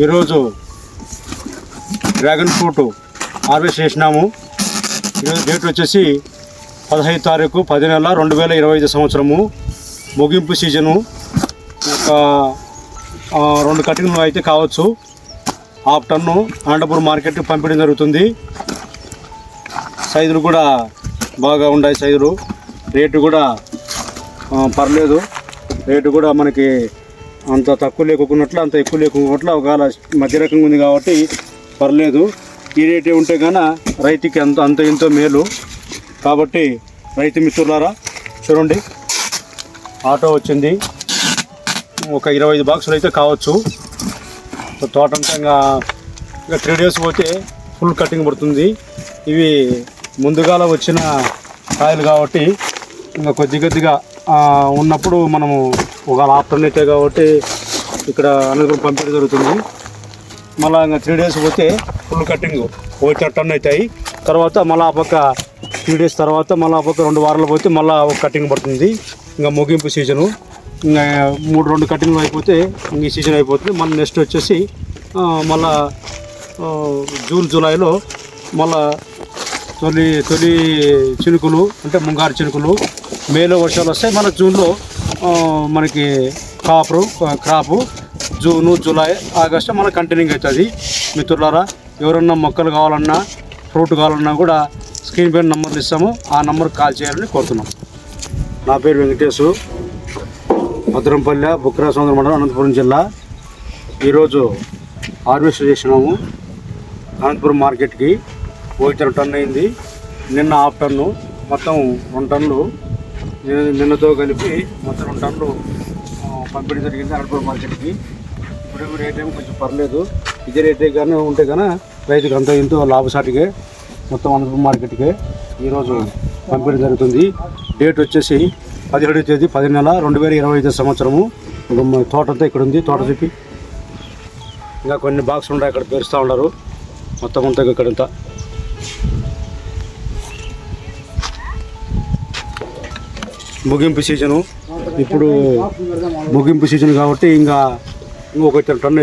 ఈరోజు dragon fruit harvest చేసినాము. ఈరోజు డేట్ వచ్చేసి పదహైదు తారీఖు పది నెల రెండు వేల ఇరవై ఐదు సంవత్సరము. ముగింపు సీజను. ఒక రెండు కటింగ్లు అయితే కావచ్చు. హాఫ్ టన్ను అనంతపురం మార్కెట్కి పంపించడం జరుగుతుంది. సైజులు కూడా బాగా ఉన్నాయి సైజులు. రేటు కూడా పర్లేదు. రేటు కూడా మనకి అంత తక్కువ లేకున్నట్లు అంత ఎక్కువ లేకున్నట్లు ఒకవేళ మధ్య రకంగా ఉంది కాబట్టి పర్లేదు. ఈ రేటే ఉంటే కానీ రైతుకి అంత అంత ఎంతో మేలు. కాబట్టి రైతు మిత్రులారా చూడండి. ఆటో వచ్చింది. ఒక ఇరవై ఐదు బాక్సులు అయితే కావచ్చు. తోట ఇంకా ఇంకా త్రీ డేస్ పోతే ఫుల్ కటింగ్ పడుతుంది. ఇవి ముందుగాల వచ్చిన కాయలు కాబట్టి ఇంకా కొద్ది కొద్దిగా ఉన్నప్పుడు మనము ఒక ఆఫ్టర్నూన్ కాబట్టి ఇక్కడ అనంతపురం పంపిణీ జరుగుతుంది. మళ్ళీ ఇంకా త్రీ డేస్ పోతే ఫుల్ కటింగ్ ఒకటి టన్ అవుతాయి. తర్వాత మళ్ళీ ఆ పక్క త్రీ డేస్ తర్వాత మళ్ళీ ఆ పక్క రెండు వారాలు పోతే మళ్ళీ ఒక కటింగ్ పడుతుంది. ఇంకా ముగింపు సీజను ఇంకా మూడు రెండు కటింగ్లు అయిపోతే ఇంక ఈ సీజన్ అయిపోతుంది. మళ్ళీ నెక్స్ట్ వచ్చేసి మళ్ళీ మళ్ళా జూన్ జూలైలో మళ్ళా తొలి తొలి చినుకులు అంటే ముంగారు చినుకులు మేలో వర్షాలు వస్తాయి. మన జూన్లో మనకి కాపు క్రాపు జూను జూలై ఆగస్టు మనకు కంటిన్యూ అవుతుంది. మిత్రులారా ఎవరన్నా మొక్కలు కావాలన్నా ఫ్రూట్ కావాలన్నా కూడా స్క్రీన్ పైన నంబర్లు ఇస్తాము. ఆ నంబర్కి కాల్ చేయాలని కోరుతున్నాం. నా పేరు వెంకటేశు. భద్రంపల్లె బుక్రా సముద్ర మండలం అనంతపురం జిల్లా. ఈరోజు హార్వెస్ట్ చేసినాము. అనంతపురం మార్కెట్కి. ఒకటి టన్ను అయింది. నిన్న హాఫ్ టన్ను మొత్తం రెండు టన్నులు నిన్నతో కలిపి మొత్తం రెండు టన్నులు పంపిణీ జరిగింది అనంతపురం మార్కెట్కి. ఇప్పుడు రేట్ ఏమో కొంచెం పర్లేదు. ఇదే రేటే కానీ ఉంటే కానీ రైతుకి అంత ఎంతో లాభసాటిగా మొత్తం అనంతపురం మార్కెట్కే ఈరోజు పంపిణీ జరుగుతుంది. డేట్ వచ్చేసి పదిహేడో తేదీ పది నెల రెండు వేల ఇరవై ఐదు సంవత్సరము. మా తోట అంతా ఇక్కడ ఉంది తోట చెప్పి ఇంకా కొన్ని బాక్స్ ఉన్నాయి అక్కడ పేరుస్తూ ఉన్నారు. మొత్తం అంతా ఇక్కడంతా ముగింపు సీజను. ఇప్పుడు ముగింపు సీజన్ కాబట్టి ఇంకా ఇంకొక టన్ను